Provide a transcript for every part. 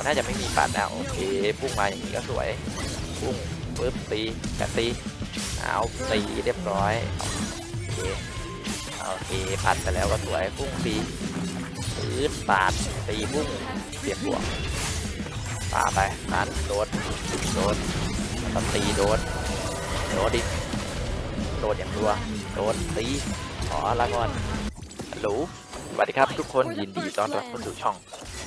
เขาน่าจะไม่มีปัดนะโอเคพุ่งมาอย่างนี้ก็สวยพุ่งปึ๊บตีกตีเอาตีเรียบร้อยโอเคโอเคปัดไปแล้วก็สวยพุ่งตีปื๊ดปาดตีพุ่งเสียบบวกปาไปนั้นโดดโดดแล้วก็ตีโดดโดดดิโดดอย่างรัวโดดตีขอละก่อนฮัลโหลสวัสดีครับทุกคนยินดีต้อนรับเข้าสู่ช่อง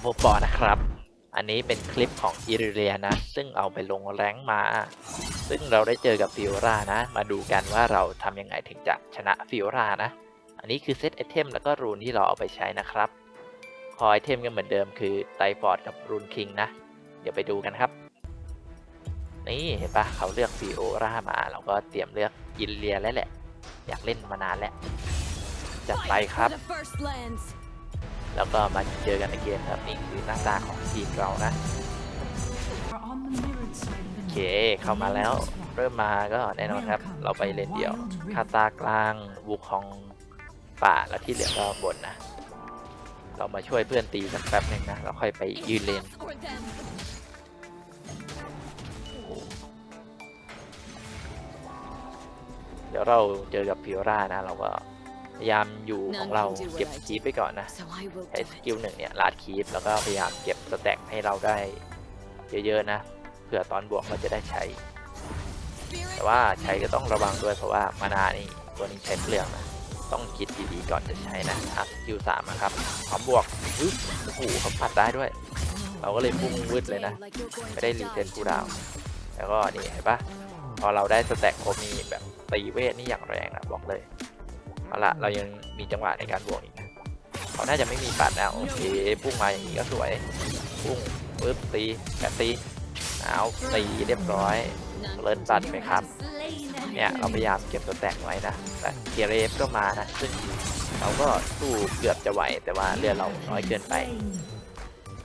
โมปอนะครับ อันนี้เป็นคลิปของอิริเลียนะ ซึ่งเอาไปลงแรงมา ซึ่งเราได้เจอกับฟิโอรานะ มาดูกันว่าเราทำยังไงถึงจะชนะฟิโอรานะ อันนี้คือเซตไอเทมแล้วก็รูนที่เราเอาไปใช้นะครับ คอไอเทมก็เหมือนเดิมคือไตฟอร์ดกับรูนคิงนะ เดี๋ยวไปดูกันครับ นี่เห็นปะเขาเลือกฟิโอรามา เราก็เตรียมเลือกอิริเลียแล้วแหละ อยากเล่นมานานแล้วจัดไปครับ แล้วก็มาเจอกันในเกมครับนี่คือหน้าตาของทีมเรานะโอเคเข้ามาแล้วเริ่มมาก็แน่นอนครับ เราไปเลนเดียวคาตากลางบุกของป่าแล้วที่เหลือก็บนนะ เรามาช่วยเพื่อนตีสักแป๊บหนึ่งนะเราค่อยไปยืนเลนเดี๋ยวเราเจอกับฟิโอรานะ เราก็ พยายามอยู่ของเราเก็บคีปไปก่อนนะ So I will ใช้ do ส it. กิลหนึ่งเนี่ยลาดคีปแล้วก็พยายามเก็บสแต็กให้เราได้เยอะๆนะเผื่อตอนบวกเราจะได้ใช้ แต่ว่าใช้ก็ต้องระวังด้วยเพราะว่ามานานี่ตัวนี้ใช้เปลืองนะต้องคิดดีๆก่อนจะใช้นะอัพสกิลสามนะครับพร้อมบวกอุ๊ยโอ้โหเขาปัดได้ด้วย เราก็เลยพุ่งวืดเลยนะ Like you're going ไม่ได้ to รี die เซ็ตคูลดาวน์แล้วก็นี่เห็นปะพอเราได้สแต็กครบนี่แบบตีเวทนี่อย่างแรงนะบอกเลย เอาละเรายังมีจังหวะในการบวกอีกนะเขาน่าจะไม่มีปัดนะโอเคพุ่งมาอย่างนี้ก็สวยพุ่งปึ๊บตีแกะตีเอาตีเรียบร้อยเลิศ can ตัดไหมครับเนี่ยเราพยายามเก็บสแตกไว้นะแต่เกียร์เรฟก็มานะซึ่งเราก็สู้เกือบจะไหวแต่ว่าเรือเราน้อยเกินไป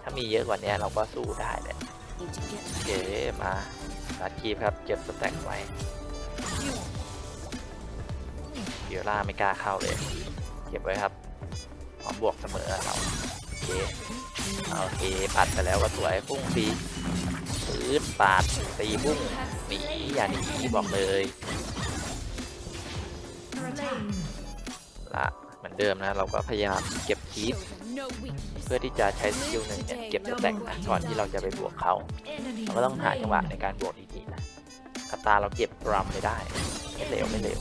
ถ้ามีเยอะกว่านี้เราก็สู้ได้แหละ Need to get โอเคมาตัดคีบครับเก็บสแต็กไว้ เดียวล่าไม่กล้าเข้าเลย เก็บไว้ครับพร้อมบวกเสมอเราโอเคโอเคปัดไปแล้วก็สวยพุ่งตีปื๊ดปาดตีพุ่งหนีอย่าหนีบอกเลยละเหมือนเดิมนะเราก็พยายามเก็บคีบ no weakness. เพื่อที่จะใช้สกิลหนึ่งเนี่ยเก็บสแต็กนะก่อนที่เราจะไปบวกเขาเราก็ต้องหาจังหวะในการบวกดีๆนะคาตาเราเก็บรำไม่ได้ไม่เร็วไม่เร็ว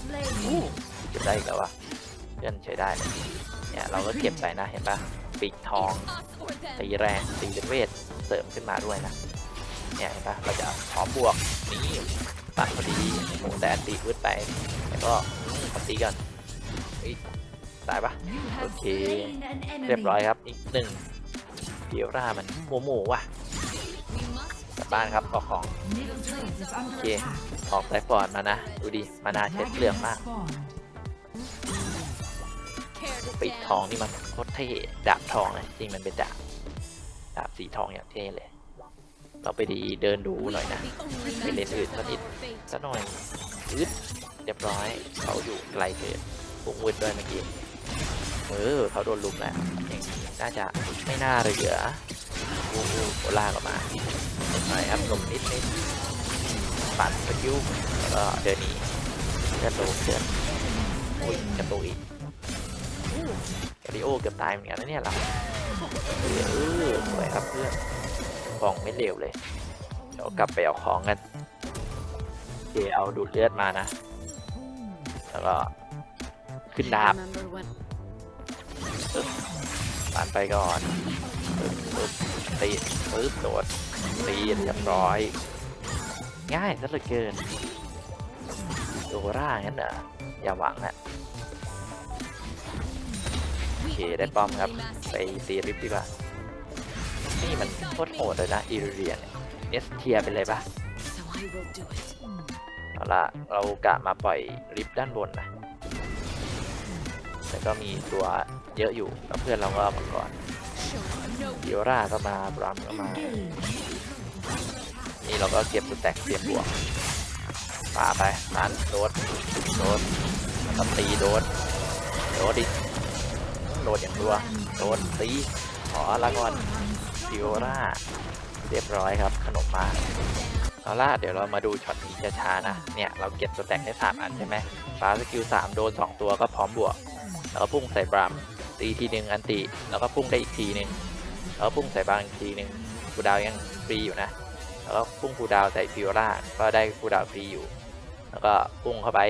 เก็บได้อีกแล้ววะเพื่อนใช้ได้เลยเนี่ยเราก็เก็บไปนะเห็นปะปีกทองตีแรงตีเป็นเวทเสริมขึ้นมาด้วยนะเนี่ยเห็นปะเราจะพร้อมบวกนี่ตัดพอดีโหแต่ตีวืดไปแล้วก็ขอตีกันเฮ้ยตายปะโอเคเรียบร้อยครับอีกหนึ่งเดียวรามันหมูหมูว่ะกลับบ้านครับออกของโอเคออกไลฟ์บอร์ดมานะ ดูดิมานาใช้เปลืองมาก ปีกทองนี่มันโคตรเท่ดาบทองนะจริงมันเป็นดาบดาบสีทองอย่างเท่เลย เราไปดีเดินดูหน่อยนะไปเล่นอื่นสักนิดสักหน่อยอึดเรียบร้อยเขาอยู่ไกลเกินปุ่งวืดด้วยเมื่อกี้เออเขาโดนลุมแล้วอย่างนี้น่าจะไม่น่าเหลือโอ้โหโอลากออกมาหน่อยครับหลบนิดนิดปัดสกิลแล้วก็เดินหนีเลือดโลเลือดโอ้ยกระตุกอีก การิโอเกือบตายเหมือนกันนะเนี่ยเราเออสวยครับเพื่อนของไม่เลวเลย เดี๋ยวกลับไปเอาของกันเคเอาดูดเลือดมานะ แล้วก็ขึ้นดาบปานไปก่อนตีปึ๊บโดดตีเรียบร้อย ง่ายซะเหลือเกินโดร่างั้นเหรออย่าหวังอะ ได้ป้อมครับ ไปตีริบดีกว่า นี่มันโคตรโหดเลยนะอีเรียนเอสเทียไปเลยปะเอาล่ะ เรากะมาปล่อยริฟด้านบนนะแต่ก็มีตัวเยอะอยู่แล้วเพื่อนเราก็เอามาก่อน Show no เดียร่าก็มาบรัมก็มา นี่เราก็เก็บสแต็กเตรียมบวกป่าไปตันโดดโดดแล้วก็ตีโดดโดดดิ โดดอย่างรัวโดดตีขอละก่อนเดียร่าเรียบร้อยครับ ขนมมาเอาล่ะเดี๋ยวเรามาดูช็อตนี้ช้าๆนะ เนี่ยเราเก็บสแต็กได้สามอันใช่ไหมฟ้าสกิลสามโดนสองตัวก็พร้อมบวก แล้วก็พุ่งใส่บรัมตีทีหนึ่งอันติ แล้วก็พุ่งได้อีกทีหนึ่งแล้วก็พุ่งใส่บรัมอีกทีหนึ่งคูดาวยังฟรีอยู่นะ แล้วก็พุ่งคูดาวใส่ฟิโวราก็ได้คูดาวฟรีอยู่ แล้วก็พุ่งเข้าไป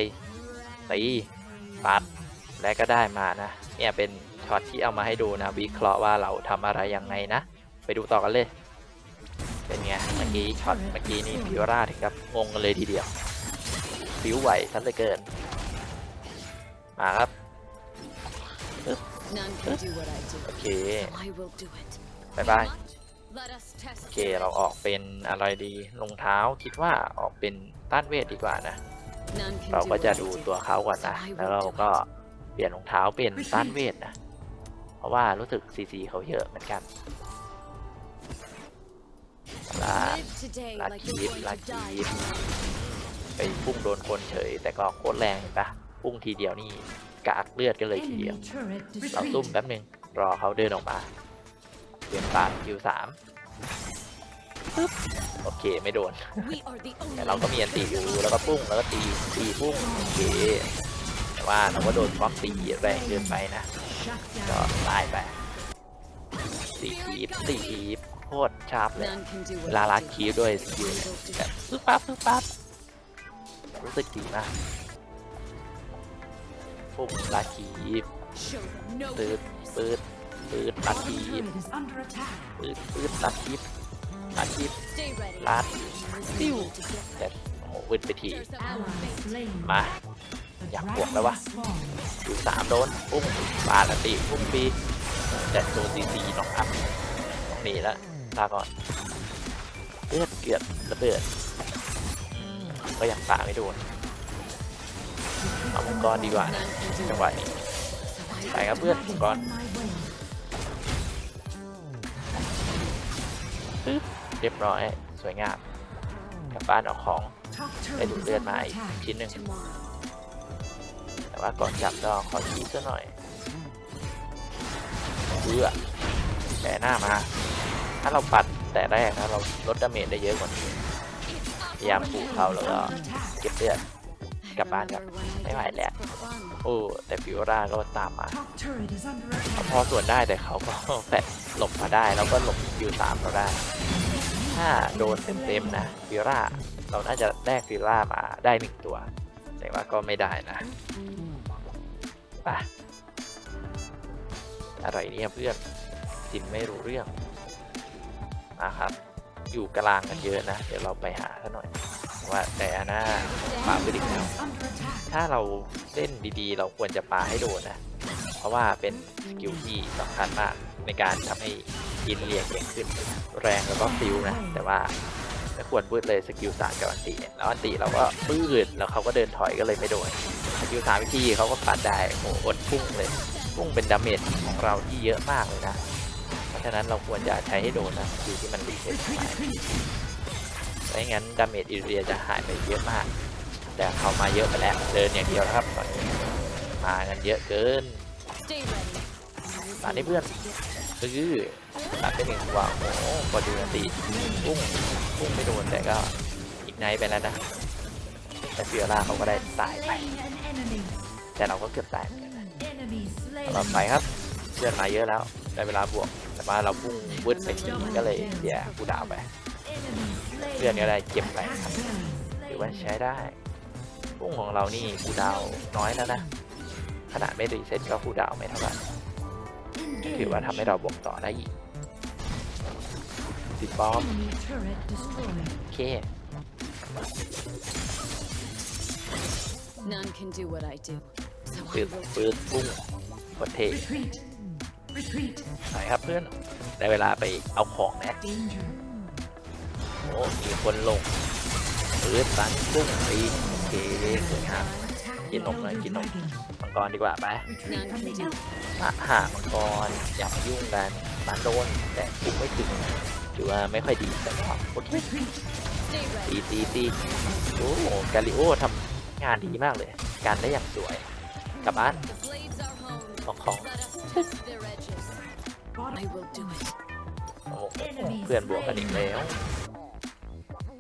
ตีปัดและก็ได้มานะ เนี่ยเป็น ช็อตที่เอามาให้ดูนะ วิเคราะห์ว่าเราทำอะไรยังไงนะ ไปดูต่อกันเลย เป็นไง เมื่อกี้ช็อตเมื่อกี้นี่ฟิวราถึงกับงงกันเลยทีเดียวฟิวไหวซะเหลือเกิน มาครับ None can do what I do. โอเค So I will do it. บายบาย Let us test โอเคเราออกเป็นอะไรดีรองเท้าคิดว่าออกเป็นต้านเวทดีกว่านะ None can เรา do ก็ what จะ I ดู do. ตัวเขาก่อนนะ แล้วเราก็เปลี่ยนรองเท้าเป็นต้านเวทนะ เพราะว่ารู้สึกซีซีเขาเยอะเหมือนกันลา Live today ลา like คี you're ฟ going ลา to คี die ฟ tomorrow. ไปพุ่งโดนคนเฉย แต่ก็โคตรแรงเห็นปะพุ่งทีเดียวนี่กากเลือดกันเลยทีเดียว Enemy turret เราซุ่ม destroyed. แป๊บหนึง รอเขาเดินออกมาเปลี่ยนปาดคิวสามปึ๊บโอเคไม่โดน We are the แต่ only เราก็มีอันตีอยู่แล้วก็ปุ้งแล้วก็ตีตีปุ้งโอเคแต่ว่าเราก็โดนความตีแรงเกินไปนะ Shut ก็ down. ตายไปตีคีบตีคีบโคตรชาร์ปเลย None can do เว what ลา I ลัด do. คีบด้วยสกิล I เนี่ย will do แบบ it. ปึ๊บปั๊บปึ๊บปั๊บรู้สึกดีมากปุ้งลัดคีบ Show them no ปืด weakness. ปืดปืดลัด Bottom คีบ turret is under attack. ปืดปืดลัดคีบลัดคีบ Stay ready. ลัด There's ติ้ว no need to get แต่โอ้โหวืดไปที There's a Ally slain. มา The Dạ, dragon buộc đâu á? has spawned. ดูสามโดนปุ้งปาดอันตีปุ้งปีแต่โดนซีซีน้องอัพต้องนีแล้วลาก่อนเลือดเกือบระเบิดอืมก็ยังปาไม่โดนเอามังกรดีกว่านะจังหวะนี้ไปครับเพื่อนมังกรปึ๊บเรียบร้อย สวยงามกลับบ้านเอาของไป turret ดูเลือดมาอีกชิ้นหนึ่ง ว่าก่อนกลับก็ขอชี้ซะหน่อยเพื่อแต่หน้ามา ถ้าเราปัดแต่แรกนะเราลดดาเมจได้เยอะกว่านี้พยายามปูเขาแล้วก็เก็บเลือด I Cặp bạn remember when I Mấy mày did lẹ. this for fun. โอ้แต่ฟิวราก็ตามมา พอส่วนได้แต่เขาก็แฟดหลบมาได้แล้วก็หลบฟิวสามเราได้ ถ้าโดนเต็มๆนะฟิวราเราน่าจะแลกฟิวรามาได้หนึ่งตัว แต่ว่าก็ไม่ได้นะ ไปอะไรเนี่ยเพื่อนจิมไม่รู้เรื่องนะครับ อยู่กลางกันเยอะนะ เดี๋ยวเราไปหาซะหน่อย ว่าแต่อันน่าปาไปดิแล้วถ้าเราเล่นดีๆ เราควรจะปาให้โดนนะ เพราะว่าเป็นสกิลที่สำคัญมากในการทำให้ยินเรียงเก่งขึ้น แรงแล้วก็ฟิวนะ แต่ว่าไม่ควรพูดเลยสกิลสามกับอันติเนี่ยแล้วอันติเราก็ปื้ดแล้วเขาก็เดินถอยก็เลยไม่โดน สกิลสามวิธีเขาก็ปัดได้โอ้โหอดพุ่งเลยพุ่งเป็นดาเมจของเราที่เยอะมากเลยนะ เพราะฉะนั้นเราควรจะใช้ให้โดนนะสกิลที่มันรีเซ็ตไปไม่งั้นดาเมจอิเรียจะหายไปเยอะมาก แต่เขามาเยอะไปแล้วเดินอย่างเดียวครับตอนนี้มากันเยอะเกิน Stay ready. มานี่เพื่อนคือตัดไปหนึ่งตัวโอ้โหพอดูอันตีพุ่งพุ่งไม่โดนแต่ก็อีกไนท์ไปแล้วนะ แต่เฟียร่าเขาก็ได้ตายไป แต่เราก็เกือบตายเหมือนกันนะต่อไปครับเพื่อนมาเยอะแล้วได้เวลาบวก แต่ว่าเราพุ่งวืดไปทีก็เลยเสียกูดาวไปเพื่อนก็ได้เก็บไปครับถือว่าใช้ได้พุ่งของเรานี่คูดาวน้อยแล้วนะขนาดไม่รีเซ็ตก็คูดาวไม่เท่าไหร่ถือว่าทำให้เราบวกต่อได้อีกสิบปอมโอเค None can do what I do. So ปื I ด will ปืดพุ่งกดเท Retreat. Retreat. หน่อยครับเพื่อนได้เวลาไปเอาของนะ Danger. โอ้มีคนลงปืดตันพุ่งตีโอเคสวยงาม Attack Nhìn the nồng này, elder nhìn nồng. dragon. มังกรดีกว่าไป Retreat None from can the do. elf. มาหามังกรอย่ามายุ่งกันมันโดนแต่พุ่งไม่ถึงถือว่าไม่ค่อยดีแต่ก็โอเค Retreat. Stay ตี ready. ตีตีโอ้โหกาลิโอทำ งานดีมากเลย การได้อย่างสวย กลับบ้าน The blades are honed. ของของ Let us test their edges. Bottom I will do it. โอ้โหเพื่อนบวกกันอีกแล้ว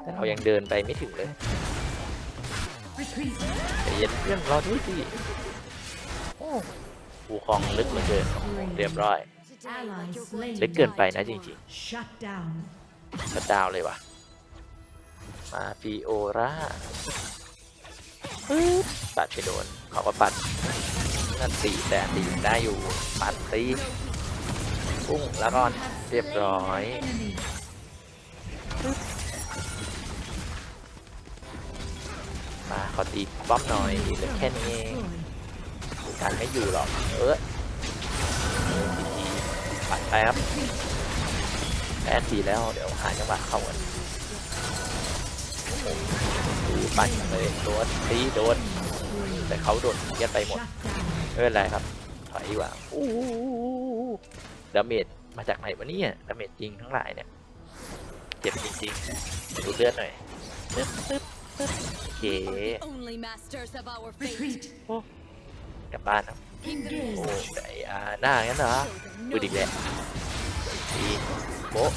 แต่เรายังเดินไปไม่ถึงเลย Retreat. ใจเย็นเพื่อนรอด้วยสิโอ้ภูคลองลึกเหลือเกินเรียบร้อย Today, like you're going ลึ to กเกินไป die นะจ tomorrow. ริง Shut down. ๆชัดดาวน์เลยว่ะมาฟิโอรา ปัดไปโดนเขาก็ปัดนั่นตีแต่ตีได้อยู่ปัดตีปุ้งแล้วก็เรียบร้อยมาขอตีป้อมหน่อยเหลือแค่นี้เองการไม่อยู่หรอกเออทีปัดไปครับแอดทีแล้วเดี๋ยวหาจังหวะเข้ากัน ปั่นเลยโดนตีโดน แต่เขาโดนเยียดไปหมดไม่เป็นไรครับ ถอยดีกว่าอู้ดาเมจมาจากไหนวะเนี่ยดาเมจจริงทั้งหลายเนี่ย เจ็บจริงๆดูเลือดหน่อยปึ๊บปึ๊บปึ๊บโอเค Only masters of our fate. Retreat. กลับบ้านครับโอ้ไก่อาหน้างั้นเหรอ Show them ปืนอีกแล้วดีโบะ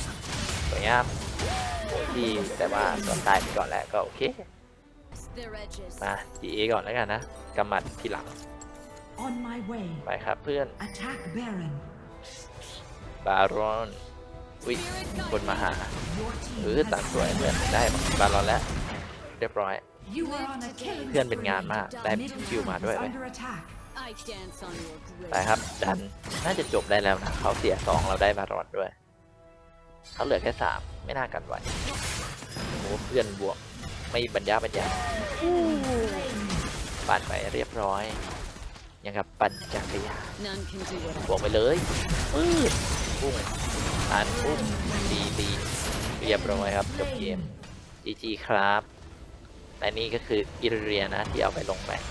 สวยงามโบที่แต่ว่าก็ตายไปก่อนแล้วก็โอเค มา GA ก่อนแล้วกันนะกำมัดทีหลัง On my way. ไปครับเพื่อน Attack Baron. บารอนวิคนมาหา Your team เออตัด has สวยเพื่อนได้บารอนแล้ว เรียบร้อย You are on a killing เพื่อนเป็นงาน spree. มาก ได้ Mid คิวมาด้วย is เว้ย under attack. I dance on your grave. ไปครับ ดัน น่าจะจบได้แล้วนะ เขาเสียสองเราได้บารอนด้วย เขาเหลือแค่สามไม่น่ากันไหวโอ้เพื่อนบวก ไม่บรรยาบรรยา ปั่นไปเรียบร้อย ยังกับปั่นจักรยาน None can do what I บวกไปเลยปื้ดปุ้งอ่านปุ้งดีดีเรียบร้อยครับจบเกม GG ครับและนี่ก็คืออิเรียนะที่เอาไปลงแมตช์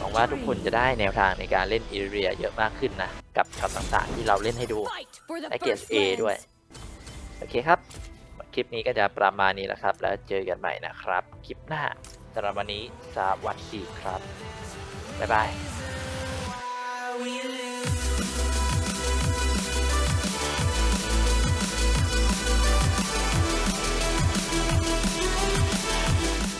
หวังว่าทุกคนจะได้แนวทางในการเล่นอิเรียเยอะมากขึ้นนะ กับคำต่างๆที่เราเล่นให้ดู fight for the และเกรด first A ด้วย lands. โอเคครับ คลิปนี้ก็จะประมาณนี้แหละครับ แล้วเจอกันใหม่นะครับ คลิปหน้าสำหรับวันนี้สวัสดีครับ บ๊ายบาย